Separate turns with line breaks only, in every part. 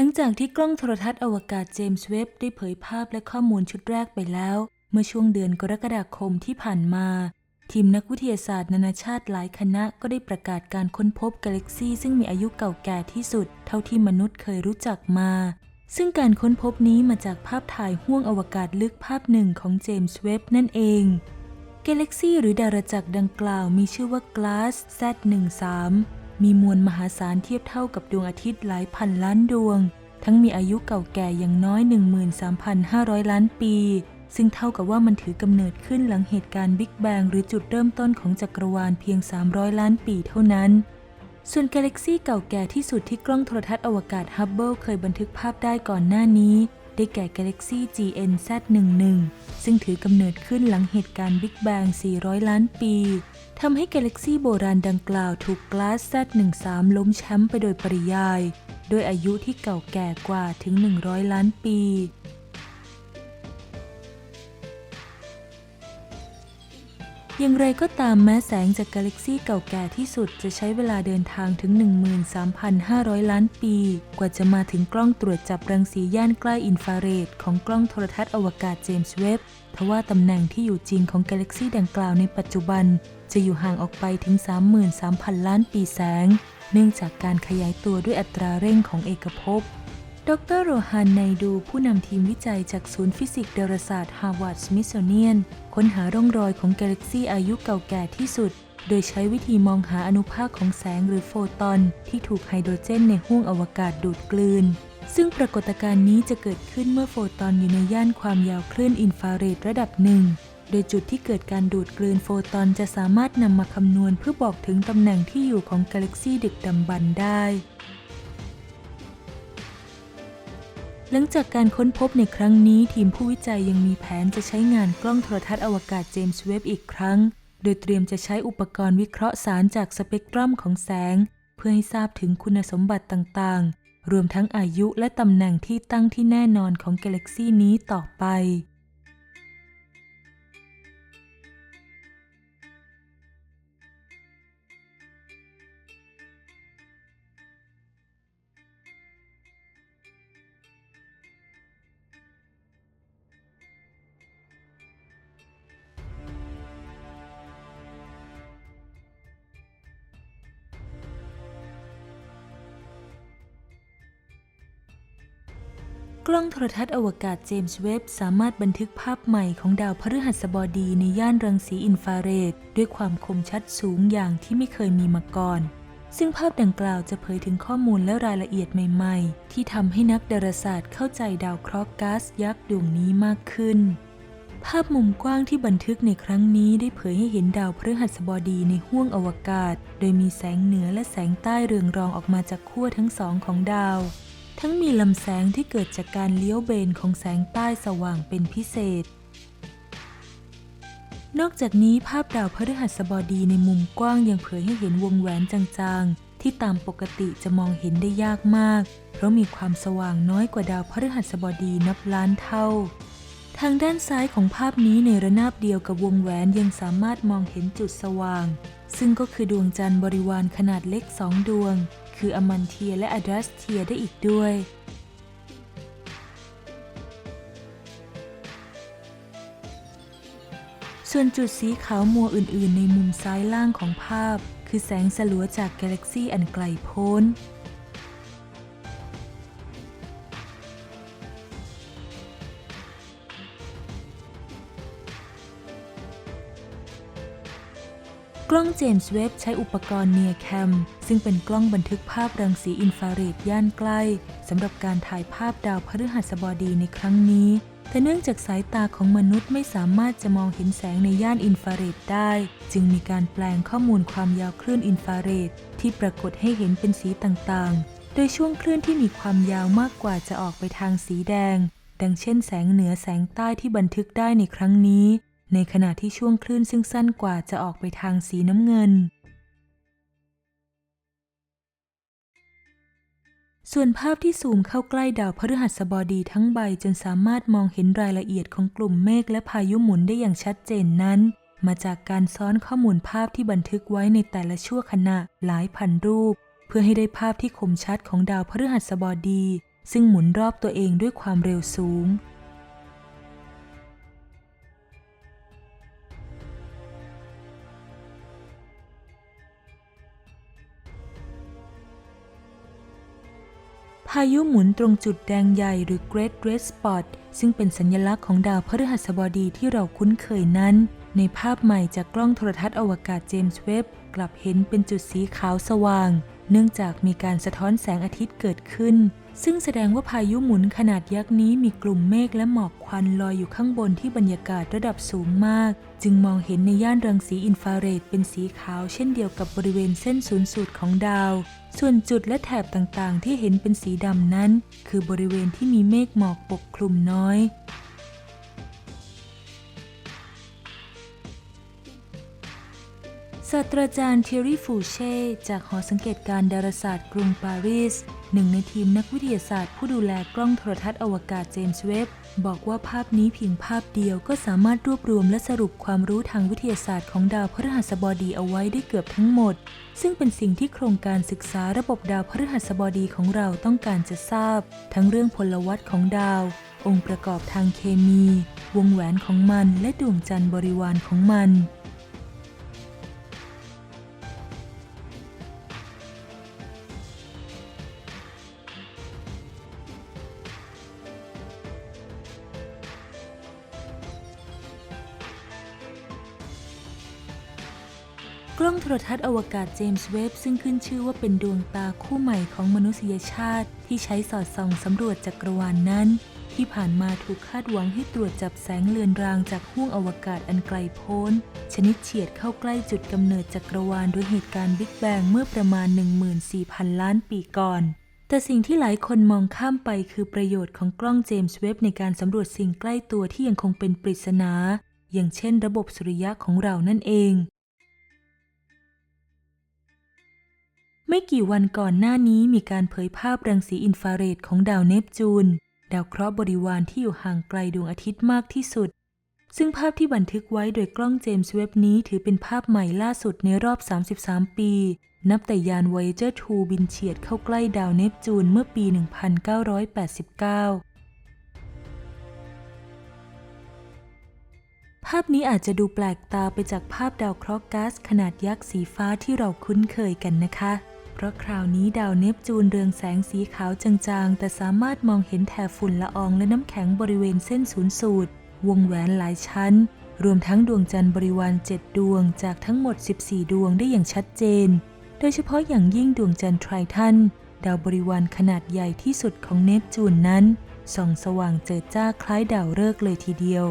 หลังจากที่กล้องโทรทัศน์อวกาศเจมส์เว็บได้เผยภาพและข้อมูลชุดแรกไปแล้ว เมื่อช่วงเดือนกรกฎาคมที่ผ่านมา ทีมนักวิทยาศาสตร์นานาชาติหลายคณะก็ได้ประกาศการค้นพบกาแล็กซีซึ่งมีอายุเก่าแก่ที่สุด เท่าที่มนุษย์เคยรู้จักมา ซึ่งการค้นพบนี้มาจากภาพถ่ายห้วงอวกาศลึกภาพหนึ่งของเจมส์เว็บนั่นเองกาแล็กซีหรือดาราจักรดังกล่าวมีชื่อว่า Glass Z13 มีมวลมหาศาลเทียบเท่ากับดวงอาทิตย์หลายพันล้านดวง ทั้งมีอายุเก่าแก่อย่างน้อย 13,500 ล้านปี ซึ่งเท่ากับว่ามันถือกำเนิดขึ้นหลังเหตุการณ์บิ๊กแบงหรือจุดเริ่มต้นของจักรวาลเพียง 300 ล้านปีเท่านั้น ส่วนกาแล็กซีเก่าแก่ที่สุดที่กล้องโทรทัศน์อวกาศฮับเบิลเคยบันทึกภาพได้ก่อนหน้านี้ ได้แก่กาแล็กซี GNZ11 ซึ่งถือกำเนิดขึ้นหลังเหตุการณ์บิ๊กแบง400 ล้านปีทำให้กาแล็กซีโบราณดังกล่าวถูกกลาส Z13 ล้มแชมป์ไปโดยปริยาย ด้วยอายุที่เก่าแก่กว่าถึง 100 ล้านปี อย่างไรก็ตามแม้แสงจากกาแล็กซีเก่าแก่ที่สุดจะใช้เวลาเดินทางถึง 13,500 ล้านปี กว่าจะมาถึงกล้องตรวจจับรังสีย่านใกล้อินฟราเรดของกล้องโทรทัศน์อวกาศเจมส์เว็บทว่าตำแหน่งที่อยู่จริงของกาแล็กซีดังกล่าวในปัจจุบัน จะอยู่ห่างออกไปถึง 33,000 ล้านปีแสง เนื่องจากการขยายตัวด้วยอัตราเร่งของเอกภพ ดรโรฮันไนดูผู้นำทีมวิจัยจากศูนย์ฟิสิกส์ดาราศาสตร์ฮาร์วาร์ดสมิ t เนียน ค้นหาร่องรอยของกาแล็กซีอายุเก่าแก่ที่สุด โดยใช้วิธีมองหาอนุภาคของแสงหรือโฟตอน ที่ถูกไฮโดรเจนในห้วงอวกาศดูดกลืน ซึ่งปรากฏการณ์นี้จะเกิดขึ้นเมื่อโฟตอนอยู่ในย่านความยาวคลื่นอินฟราเรดระดับหนึ่งโดยจุดที่เกิดการดูดกลืนโฟตอนจะสามารถนำมาคำนวณเพื่อบอกถึงตำแหน่งที่อยู่ของกาแล็กซีดึกดำบรรได้ หลังจากการค้นพบในครั้งนี้ทีมผู้วิจัยยังมีแผนจะใช้งานกล้องโทรทัศน์อวกาศเจมส์เว็บอีกครั้ง โดยเตรียมจะใช้อุปกรณ์วิเคราะห์สารจากสเปกตรัมของแสง เพื่อให้ทราบถึงคุณสมบัติต่างๆ รวมทั้งอายุและตำแหน่งที่ตั้งที่แน่นอนของกาแล็กซีนี้ต่อไป กล้องโทรทัศน์อวกาศเจมส์เว็บสามารถบันทึกภาพใหม่ของดาวพฤหัสบดีในย่านรังสีอินฟราเรดด้วยความคมชัดสูงอย่างที่ไม่เคยมีมาก่อน ซึ่งภาพดังกล่าวจะเผยถึงข้อมูลและรายละเอียดใหม่ๆ ที่ทำให้นักดาราศาสตร์เข้าใจดาวเคราะห์ก๊าซยักษ์ดวงนี้มากขึ้น ภาพมุมกว้างที่บันทึกในครั้งนี้ได้เผยให้เห็นดาวพฤหัสบดีในห้วงอวกาศ โดยมีแสงเหนือและแสงใต้เรืองรองออกมาจากขั้วทั้งสองของดาว ทั้งมีลำแสงที่เกิดจากการเลี้ยวเบนของแสงใต้สว่างเป็นพิเศษ นอกจากนี้ภาพดาวพฤหัสบดีในมุมกว้างยังเผยให้เห็นวงแหวนจางๆ ที่ตามปกติจะมองเห็นได้ยากมาก เพราะมีความสว่างน้อยกว่าดาวพฤหัสบดีนับล้านเท่า ทางด้านซ้ายของภาพนี้ในระนาบเดียวกับวงแหวนยังสามารถมองเห็นจุดสว่าง ซึ่งก็คือดวงจันทร์บริวารขนาดเล็กสองดวง คืออมันเทียและอดัสเทียได้อีกด้วย ส่วนจุดสีขาวมัวอื่น ๆ ในมุมซ้ายล่างของภาพ คือแสงสลัวจากกาแล็กซีอันไกลโพ้น กล้องเจมส์เว็บใช้อุปกรณ์เนียแคมซึ่งเป็นกล้องบันทึกภาพรังสีอินฟราเรดย่านใกล้สำหรับการถ่ายภาพดาวพฤหัสบดีในครั้งนี้ แต่เนื่องจากสายตาของมนุษย์ไม่สามารถจะมองเห็นแสงในย่านอินฟราเรดได้ จึงมีการแปลงข้อมูลความยาวคลื่นอินฟราเรดที่ปรากฏให้เห็นเป็นสีต่างๆ โดยช่วงคลื่นที่มีความยาวมากกว่าจะออกไปทางสีแดง ดังเช่นแสงเหนือแสงใต้ที่บันทึกได้ในครั้งนี้ ในขณะที่ช่วงคลื่นซึ่งสั้นกว่าจะออกไปทางสีน้ำเงิน ส่วนภาพที่ซูมเข้าใกล้ดาวพฤหัสบดีทั้งใบจนสามารถมองเห็นรายละเอียดของกลุ่มเมฆและพายุหมุนได้อย่างชัดเจนนั้น มาจากการซ้อนข้อมูลภาพที่บันทึกไว้ในแต่ละชั่วขณะหลายพันรูป เพื่อให้ได้ภาพที่คมชัดของดาวพฤหัสบดี ซึ่งหมุนรอบตัวเองด้วยความเร็วสูง พายุหมุนตรงจุดแดงใหญ่หรือ Great Red Spot ซึ่งเป็นสัญลักษณ์ของดาวพฤหัสบดีที่เราคุ้นเคยนั้น ในภาพใหม่จากกล้องโทรทัศน์อวกาศเจมส์เว็บกลับเห็นเป็นจุดสีขาวสว่าง เนื่องจากมีการสะท้อนแสงอาทิตย์เกิดขึ้น ซึ่งแสดงว่าพายุหมุนขนาดยักษ์นี้มีกลุ่มเมฆและหมอกควันลอยอยู่ข้างบนที่บรรยากาศระดับสูงมาก จึงมองเห็นในย่านรังสีอินฟราเรดเป็นสีขาวเช่นเดียวกับบริเวณเส้นศูนย์สูตรของดาว ส่วนจุดและแถบต่างๆ ที่เห็นเป็นสีดำนั้น คือบริเวณที่มีเมฆหมอกปกคลุมน้อย ศาสตราจารย์เทอรี่ฟูเช่จากหอสังเกตการณ์ดาราศาสตร์กรุงปารีสหนึ่งในทีมนักวิทยาศาสตร์ผู้ดูแลกล้องโทรทัศน์อวกาศเจมส์เว็บบอกว่าภาพนี้เพียงภาพเดียวก็สามารถรวบรวมและสรุปความรู้ทางวิทยาศาสตร์ของดาวพฤหัสบดีเอาไว้ได้เกือบทั้งหมด ซึ่งเป็นสิ่งที่โครงการศึกษาระบบดาวพฤหัสบดีของเราต้องการจะทราบ ทั้งเรื่องพลวัตของดาว องค์ประกอบทางเคมี วงแหวนของมันและดวงจันทร์บริวารของมัน รทัศน์อวกาศเจมส์เว็บซึ่งขึ้นชื่อว่าเป็นดวงตาคู่ใหม่ของมนุษยชาติ ที่ใช้สอดส่องสำรวจจักรวาลนนั้น ที่ผ่านมาถูกคาดหวังให้ตรวจจับแสงเลือนรางจากห้วงอวกาศอันไกลโพ้น ชนิดเฉียดเข้าใกล้จุดกำเนิดจักรวาลโดยเหตุการณ์บิ๊กแบงเมื่อประมาณ 14,000 ล้านปีก่อนแต่สิ่งที่หลายคนมองข้ามไปคือประโยชน์ของกล้องเจมส์เว็บในการสำรวจสิ่งใกล้ตัวที่ยังคงเป็นปริศนา อย่างเช่นระบบสุริยะของเรานั่นเอง ไม่กี่วันก่อนหน้านี้มีการเผยภาพรังสีอินฟราเรดของดาวเนปจูน ดาวเคราะห์บริวารที่อยู่ห่างไกลดวงอาทิตย์มากที่สุด ซึ่งภาพที่บันทึกไว้โดยกล้องเจมส์เว็บนี้ถือเป็นภาพใหม่ล่าสุดในรอบ 33 ปี นับแต่ยาน Voyager 2บินเฉียดเข้าใกล้ดาวเนปจูนเมื่อปี 1989ภาพนี้อาจจะดูแปลกตาไปจากภาพดาวเคราะห์ก๊าซขนาดยักษ์สีฟ้าที่เราคุ้นเคยกันนะคะ เพราะคราวนี้ดาวเนปจูนเรืองแสงสีขาวจางๆ แต่สามารถมองเห็นแถบฝุ่นละอองและน้ำแข็งบริเวณเส้นศูนย์สูตร วงแหวนหลายชั้น รวมทั้งดวงจันทร์บริวาร7ดวงจากทั้งหมด 14 ดวงได้อย่างชัดเจน โดยเฉพาะอย่างยิ่งดวงจันทร์ไทรทันดาวบริวารขนาดใหญ่ที่สุดของเนปจูนนั้นส่องสว่างเจิดจ้าคล้ายดาวฤกษ์เลยทีเดียว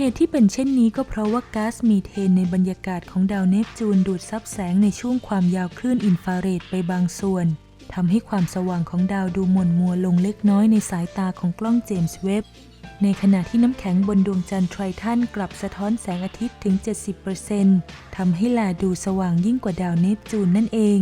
เหตุที่เป็นเช่นนี้ก็เพราะว่าก๊าซมีเทนในบรรยากาศของดาวเนปจูนดูดซับแสงในช่วงความยาวคลื่นอินฟราเรดไปบางส่วนทำให้ความสว่างของดาวดูหม่นมัวลงเล็กน้อยในสายตาของกล้องเจมส์เว็บ ในขณะที่น้ำแข็งบนดวงจันทร์ไทรทันกลับสะท้อนแสงอาทิตย์ถึง 70%ทำให้แลดูสว่างยิ่งกว่าดาวเนปจูนนั่นเอง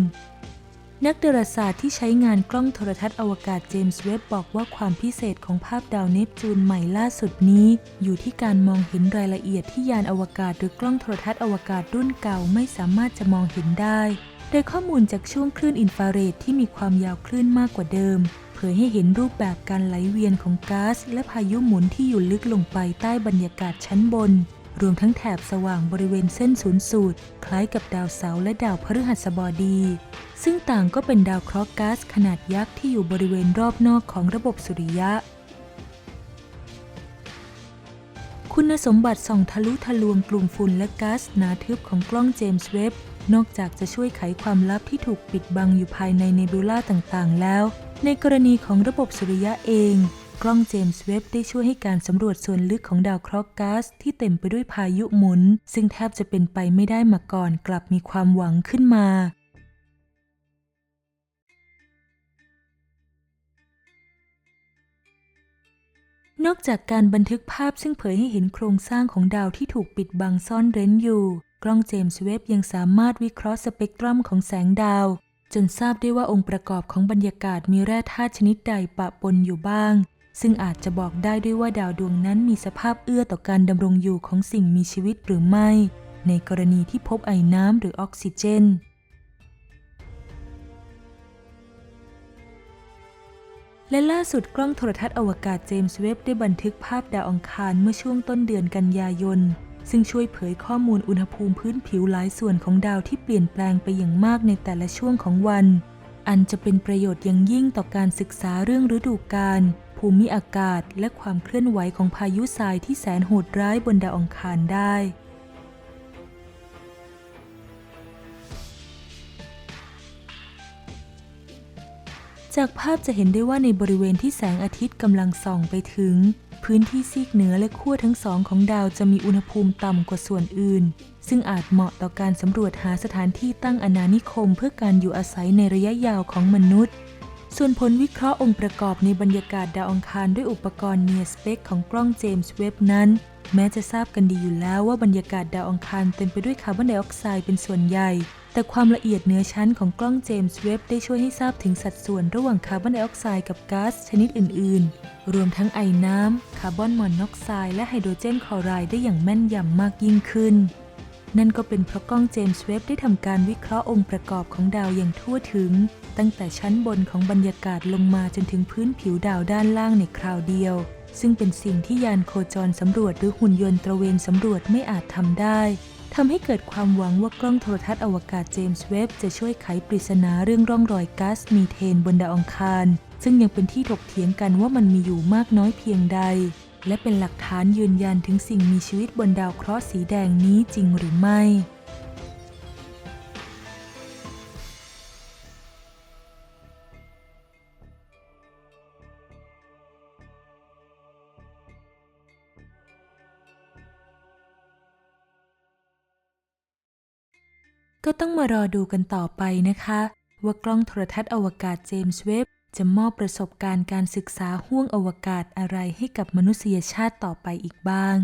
นักดาราศาสตร์ที่ใช้งานกล้องโทรทัศน์อวกาศเจมส์เว็บบอกว่าความพิเศษของภาพดาวเนปจูนใหม่ล่าสุดนี้ อยู่ที่การมองเห็นรายละเอียดที่ยานอวกาศหรือกล้องโทรทัศน์อวกาศรุ่นเก่าไม่สามารถจะมองเห็นได้ โดยข้อมูลจากช่วงคลื่นอินฟราเรดที่มีความยาวคลื่นมากกว่าเดิม เผยให้เห็นรูปแบบการไหลเวียนของก๊าซและพายุหมุนที่อยู่ลึกลงไปใต้บรรยากาศชั้นบน รวมทั้งแถบสว่างบริเวณเส้นศูนย์สูตร คล้ายกับดาวเสาร์และดาวพฤหัสบดี ซึ่งต่างก็เป็นดาวเคราะห์ก๊าซขนาดยักษ์ที่อยู่บริเวณรอบนอกของระบบสุริยะ คุณสมบัติส่องทะลุทะลวงกลุ่มฝุ่นและก๊าซหนาทึบของกล้องเจมส์เว็บนอกจากจะช่วยไขความลับที่ถูกปิดบังอยู่ภายในเนบูล่าต่างๆ แล้ว ในกรณีของระบบสุริยะเอง กล้องเจมส์เว็บได้ช่วยให้การสำรวจส่วนลึกของดาวเคราะห์ก๊าซที่เต็มไปด้วยพายุหมุน ซึ่งแทบจะเป็นไปไม่ได้มาก่อนกลับมีความหวังขึ้นมานอก จากการบันทึกภาพซึ่งเผยให้เห็นโครงสร้างของดาวที่ถูกปิดบังซ่อนเร้นอยู่ กล้องเจมส์เว็บยังสามารถวิเคราะห์สเปกตรัมของแสงดาว จนทราบได้ว่าองค์ประกอบของบรรยากาศมีแร่ธาตุชนิดใดปะปนอยู่บ้าง ซึ่งอาจจะบอกได้ด้วยว่าดาวดวงนั้นมีสภาพเอื้อต่อการดำรงอยู่ของสิ่งมีชีวิตหรือไม่ ในกรณีที่พบไอน้ำหรือออกซิเจน และล่าสุดกล้องโทรทัศน์อวกาศเจมส์เว็บได้บันทึกภาพดาวอังคารเมื่อช่วงต้นเดือนกันยายน ซึ่งช่วยเผยข้อมูลอุณหภูมิพื้นผิวหลายส่วนของดาวที่เปลี่ยนแปลงไปอย่างมากในแต่ละช่วงของวัน อันจะเป็นประโยชน์อย่างยิ่งต่อการศึกษาเรื่องฤดูกาล ภูมิอากาศและความเคลื่อนไหวของพายุทรายที่แสนโหดร้ายบนดาวอังคารได้ จากภาพจะเห็นได้ว่าในบริเวณที่แสงอาทิตย์กำลังส่องไปถึง พื้นที่ซีกเหนือและขั้วทั้งสองของดาวจะมีอุณหภูมิต่ำกว่าส่วนอื่น ซึ่งอาจเหมาะต่อการสำรวจหาสถานที่ตั้งอาณานิคม เพื่อการอยู่อาศัยในระยะยาวของมนุษย์ ส่วนผลวิเคราะห์องค์ประกอบในบรรยากาศดาวอังคารด้วยอุปกรณ์เนียสเปกของกล้องเจมส์เว็บนั้น แม้จะทราบกันดีอยู่แล้วว่าบรรยากาศดาวอังคารเต็มไปด้วยคาร์บอนไดออกไซด์เป็นส่วนใหญ่ แต่ความละเอียดเนื้อชั้นของกล้องเจมส์เว็บได้ช่วยให้ทราบถึงสัดส่วนระหว่างคาร์บอนไดออกไซด์กับก๊าซชนิดอื่น ๆ รวมทั้งไอน้ำคาร์บอนมอนอกไซด์และไฮโดรเจนคลอไรด์ได้อย่างแม่นยำมากยิ่งขึ้น นั่นก็เป็นเพราะกล้องเจมส์เว็บได้ทำการวิเคราะห์องค์ประกอบของดาวอย่างทั่วถึง ตั้งแต่ชั้นบนของบรรยากาศลงมาจนถึงพื้นผิวดาวด้านล่างในคราวเดียว ซึ่งเป็นสิ่งที่ยานโคจรสำรวจหรือหุ่นยนต์ตระเวนสำรวจไม่อาจทำได้ทำให้เกิดความหวังว่ากล้องโทรทัศน์อวกาศเจมส์เว็บจะช่วยไขปริศนาเรื่องร่องรอยก๊าซมีเทนบนดาวอังคาร ซึ่งยังเป็นที่ถกเถียงกันว่ามันมีอยู่มากน้อยเพียงใด และเป็นหลักฐานยืนยันถึงสิ่งมีชีวิตบนดาวเคราะห์สีแดงนี้จริงหรือไม่ ก็ต้องมารอดูกันต่อไปนะคะ ว่ากล้องโทรทัศน์อวกาศเจมส์เว็บ จะมอบประสบการณ์การศึกษาห้วงอวกาศอะไรให้กับมนุษยชาติต่อไปอีกบ้าง